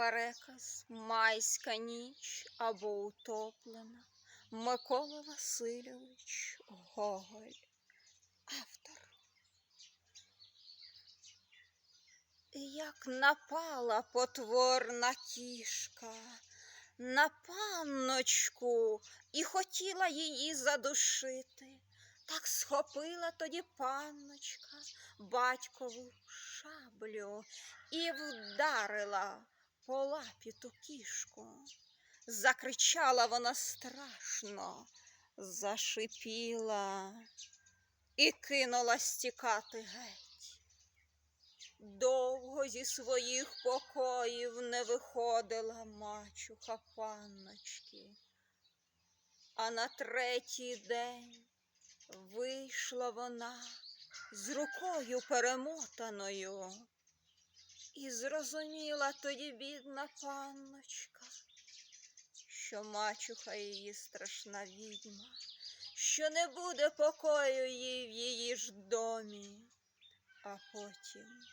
переказ Майська ніч або утоплена Микола Васильович Гоголь. Автор. Як напала потворна кішка на панночку і хотіла її задушити, так схопила тоді панночка батькову шаблю і вдарила по лапі ту кішку. Закричала вона страшно, зашипіла і кинулась тікати геть. Довго зі своїх покоїв не виходила мачуха панночки, а на третій день вийшла вона з рукою перемотаною. Зрозуміла тоді бідна панночка, що мачуха її страшна відьма, що не буде покою їй в її ж домі, а потім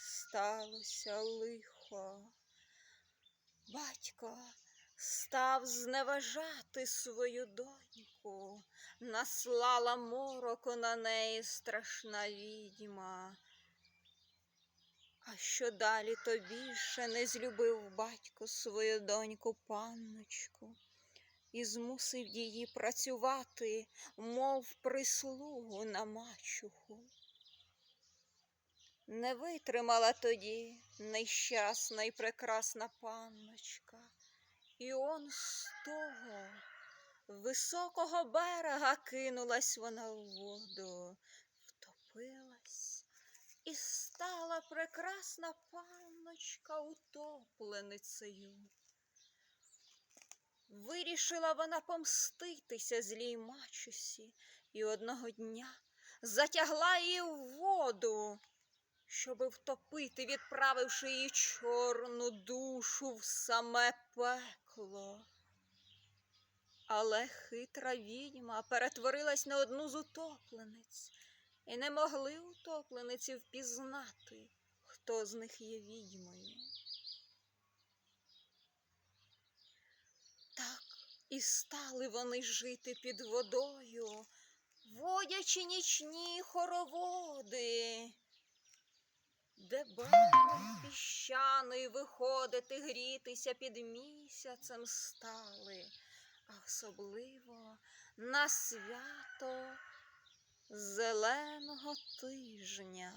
сталося лихо. Батько став зневажати свою доньку, наслала мороку на неї страшна відьма. Що далі то більше не злюбив батько свою доньку панночку і змусив її працювати, мов прислугу на мачуху. Не витримала тоді нещасна і прекрасна панночка, і он з того високого берега кинулась вона в воду, втопилась, і стала прекрасна панночка утопленицею. Вирішила вона помститися злій мачусі і одного дня затягла її в воду щоби втопити, відправивши її чорну душу в саме пекло. Але хитра відьма перетворилась на одну з утоплениць, і не могли утоплениці впізнати, хто з них є відьмою. Так і стали вони жити під водою, водячи нічні хороводи де берег піщаний виходити грітися під місяцем стали, а особливо на свято зеленого тижня.